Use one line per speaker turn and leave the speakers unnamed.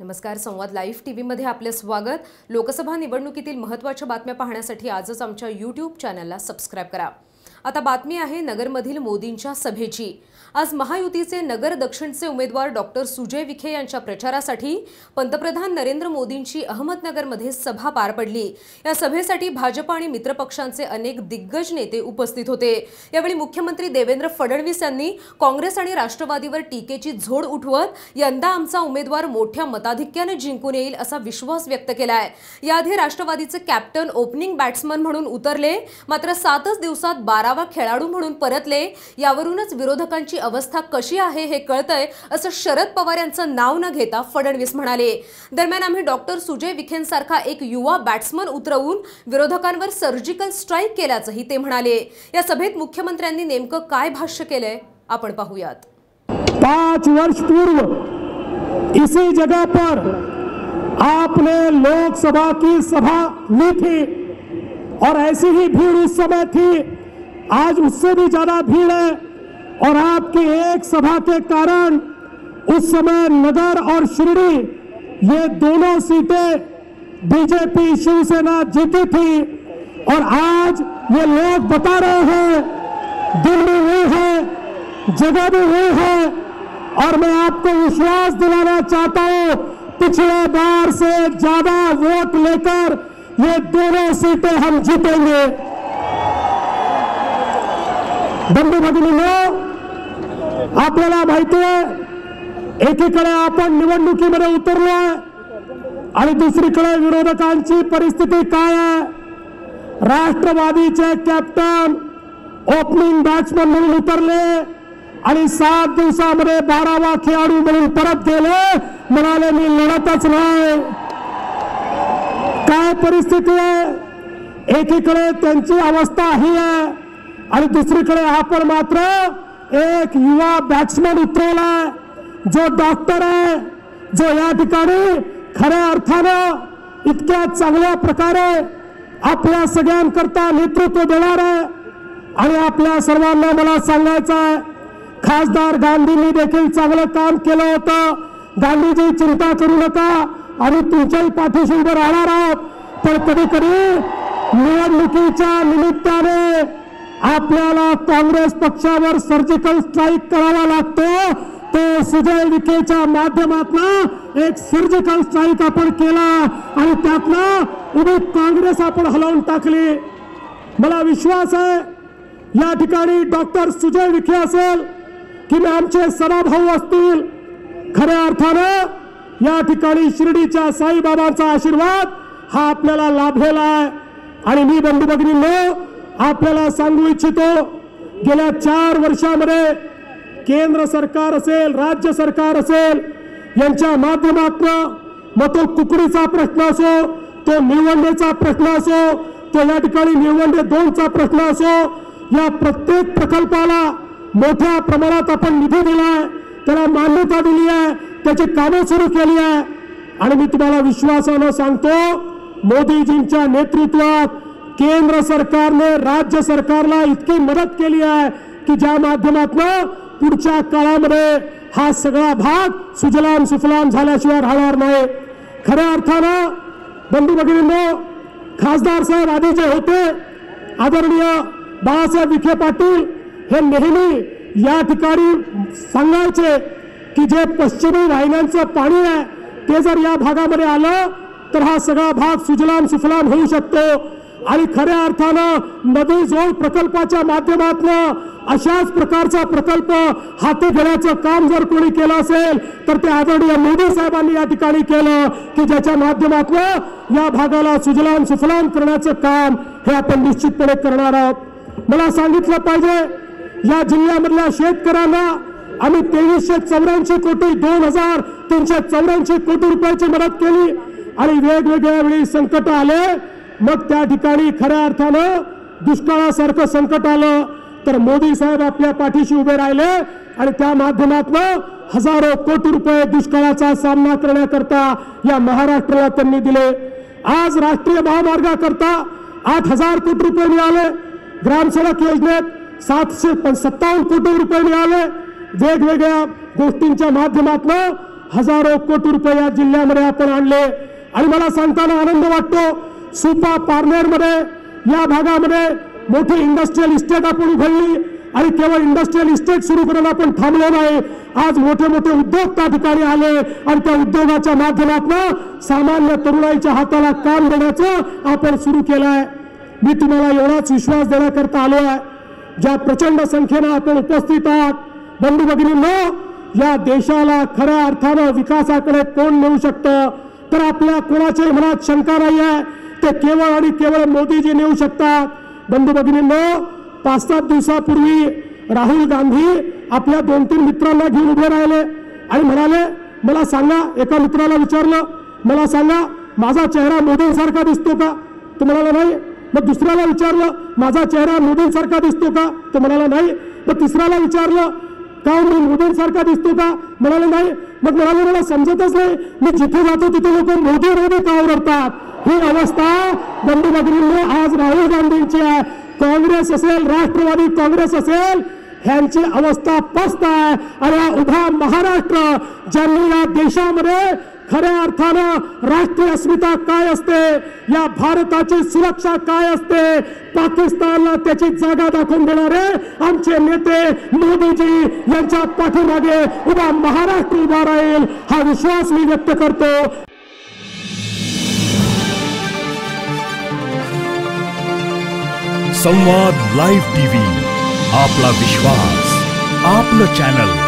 नमस्कार संवाद live T व्हीमध्ये आपले स्वागत. लोकसभा निवडणुकीतील महत्त्वाच्या बातम्या पाहण्यासाठी आजच आमच्या यूट्यूब चॅनलला सबस्क्राईब करा. आता बातमी आहे नगरमधील मोदींच्या सभेची. आज महायुतीचे नगर दक्षिणचे उमेदवार डॉक्टर सुजय विखे यांच्या प्रचारासाठी पंतप्रधान नरेंद्र मोदींची अहमदनगरमध्ये सभा पार पडली. या सभेसाठी भाजप आणि मित्रपक्षांचे अनेक दिग्गज नेते उपस्थित होते. यावेळी मुख्यमंत्री देवेंद्र फडणवीस यांनी काँग्रेस आणि राष्ट्रवादीवर टीकेची झोड उठवत यंदा आमचा उमेदवार मोठ्या मताधिक्याने जिंकून येईल असा विश्वास व्यक्त केलाय. याआधी राष्ट्रवादीचे कॅप्टन ओपनिंग बॅट्समन म्हणून उतरले. मात्र सातच दिवसात बारावा खेळाडू म्हणून परतले यावरूनच विरोधकांची अवस्था कशी आहे हे कळतंय असं शरद पवार यांचं नाव न घेता फडणवीस म्हणाले. दरम्यान आम्ही डॉक्टर सुजय विखेंसारखा एक युवा बॅट्समन उतरवून विरोधकांवर सर्जिकल स्ट्राईक केल्याचंही ते म्हणाले. या सभेत मुख्यमंत्र्यांनी नेमकं काय भाष्य केलंय आपण पाहूयात.
पाच वर्ष पूर्व इसी जगह पर आपने लोकसभा की सभा ली थी और ऐसी ही भीड़ उस समय थी आज उससे भी ज़्यादा भीड़ है और आपकी एक सभा के कारण उस समय नगर और शिरडी, ये दोनों सीटें बीजेपी शिवसेना जीती थी। और आज ये लोग बता रहे हैं दिल दिल्ली हुई है, जगह भी हुई है, और मैं आपको विश्वास दिलाना चाहता हूँ, पिछले बार से ज़्यादा वोट लेकर ये दोनों सीटें हम जीतेंगे। बंधू भगिनींनो आपल्याला माहिती आहे एकीकडे आपण निवडणुकीमध्ये उतरलो आणि दुसरीकडे विरोधकांची परिस्थिती काय आहे? राष्ट्रवादीचे कॅप्टन ओपनिंग बॅट्समन म्हणून उतरले आणि सात दिवसामध्ये बारावा खेळाडू म्हणून परत गेले. म्हणाले मी लढतच नाही. काय परिस्थिती आहे? एकीकडे त्यांची अवस्था ही आहे आणि दुसरीकडे आपण मात्र एक युवा बॅट्समॅन उतरवलाय जो डॉक्टर आहे. जो या ठिकाणी खऱ्या अर्थानं इतक्या चांगल्या प्रकारे आपल्या सगळ्यांकरता नेतृत्व देणार आहे. आणि आपल्या सर्वांना मला सांगायचं आहे खासदार गांधींनी देखील चांगलं काम केलं होतं. गांधीजी चिंता करू नका. आणि तुमच्याही पाठीशी उभं राहणार आहोत. पण कधी कधी निवडणुकीच्या निमित्ताने आपल्याला काँग्रेस पक्षावर सर्जिकल स्ट्राईक करावा लागतो. तो सुजय विखेच्या माध्यमातून एक सर्जिकल स्ट्राईक आपण केला आणि त्यातनं उभी काँग्रेस आपण हलवून टाकली. मला विश्वास आहे या ठिकाणी डॉक्टर सुजय विखे असेल किंवा आमचे सभाभाऊ असतील. खऱ्या अर्थानं या ठिकाणी शिर्डीच्या साईबाबांचा आशीर्वाद हा आपल्याला लाभलेला आहे. आणि मी बंधू भगिनींनो आपल्याला सांगू इच्छितो गेल्या चार वर्षामध्ये केंद्र सरकार असेल राज्य सरकार असेल यांच्या माध्यमातून मग तो कुकडीचा प्रश्न असो तो निवडणेचा प्रश्न असो तो या ठिकाणी निवडणे दोनचा प्रश्न असो या प्रत्येक प्रकल्पाला मोठ्या प्रमाणात आपण निधी दिलाय त्याला मान्यता दिली आहे त्याची कामं सुरू केली आहे. आणि मी तुम्हाला विश्वासानं सांगतो मोदीजींच्या नेतृत्वात केंद्र सरकारने राज्य सरकारला इतकी मदत केली आहे की ज्या माध्यमातून पुढच्या काळामध्ये हा सगळा भाग सुजलाम सुफलाम झाल्याशिवाय राहणार नाही. खऱ्या अर्थानं बंधू भगिनींनो, खासदार साहेब आधी जे होते, आदरणीय बाळासाहेब विखे पाटील हे नेहमी या ठिकाणी सांगायचे की जे पश्चिमी वाहिन्यांचं पाणी आहे, ते जर या भागामध्ये आलं, तर हा सगळा भाग सुजलाम सुफलाम होऊ शकतो. आणि खऱ्या अर्थानं नदी जोड प्रकल्पाच्या माध्यमातून अशाच प्रकारचा प्रकल्प हाती घेण्याचं काम जर कोणी केलं असेल तर ते आदरणीय मोदी साहेबांनी या ठिकाणी केलं की ज्याच्या माध्यमातून या भागाला सुजलाम सुफलाम करण्याचं काम हे आपण निश्चितपणे करणार आहोत. मला सांगितलं पाहिजे या जिल्ह्यामधल्या शेतकऱ्यांना आम्ही तेवीसशे चौऱ्याऐंशी कोटी दोन हजार तीनशे चौऱ्याऐंशी कोटी रुपयाची मदत केली आणि वेगवेगळ्या वेळी संकट आले मग त्या ठिकाणी खऱ्या अर्थानं दुष्काळासारखं संकट आलं. तर मोदी साहेब आपल्या पाठीशी उभे राहिले आणि त्या माध्यमातून हजारो कोटी रुपये दुष्काळाचा सामना करण्याकरता या महाराष्ट्राला त्यांनी दिले. आज राष्ट्रीय महामार्गाकरता आठ हजार कोटी रुपये मिळाले. ग्रामसडक योजनेत सातशे सत्तावन्न कोटी रुपये मिळाले. वेगवेगळ्या गोष्टींच्या माध्यमातून हजारो कोटी रुपये या जिल्ह्यामध्ये आपण आणले. आणि मला सांगताना आनंद वाटतो सुपा पार्लरमध्ये या भागामध्ये मोठी इंडस्ट्रियल इस्टेट आपण उघडली आणि केवळ इंडस्ट्रियल इस्टेट सुरू करायला आपण थांबलो नाही. आज मोठे मोठे उद्योग त्या ठिकाणी आले आणि त्या उद्योगाच्या माध्यमातून सामान्य तरुणाईच्या हाताला काम देण्याचं आपण सुरू केलं आहे मी तुम्हाला एवढाच विश्वास देण्याकरता आलो आहे. ज्या प्रचंड संख्येनं आपण उपस्थित आहात बंधू भगिनींनो या देशाला खऱ्या अर्थानं विकासाकडे कोण नेऊ शकतं? तर आपल्या कोणाच्याही मनात शंका नाही आहे ते केवळ आणि केवळ मोदीजी नेऊ शकतात. बंधू भगिनींनो पाच सात दिवसापूर्वी राहुल गांधी आपल्या दोन तीन मित्रांना घेऊन उभे राहिले आणि म्हणाले मला सांगा एका मित्राला विचारलं मला सांगा माझा चेहरा मोदींसारखा दिसतो का? तो म्हणाला नाही. मग दुसऱ्याला विचारलं माझा चेहरा मोदींसारखा दिसतो का? तो म्हणाला नाही. मग तिसऱ्याला विचारलं का हो, मी मोदींसारखा दिसतो का? म्हणाले नाही. मग मला मला समजतच नाही. मी जिथे जातो तिथे लोक मोदी मोदी का ओरडतात? ही अवस्था बंधू आज राहुल गांधींची आहे. काँग्रेस असेल राष्ट्रवादी काँग्रेस असेल ह्यांची अवस्था पस्त आहे. आणि उभा महाराष्ट्र ज्यांनी या देशामध्ये खऱ्या अर्थानं राष्ट्रीय अस्मिता काय असते? या भारताची सुरक्षा काय असते? पाकिस्तानला त्याची जागा दाखवून देणारे आमचे नेते मोदीजी यांच्या पाठीमागे उभा महाराष्ट्र उभा राहील हा विश्वास मी व्यक्त करतो.
संवाद लाईव्ह टीव्ही आपला विश्वास आपलं चॅनल.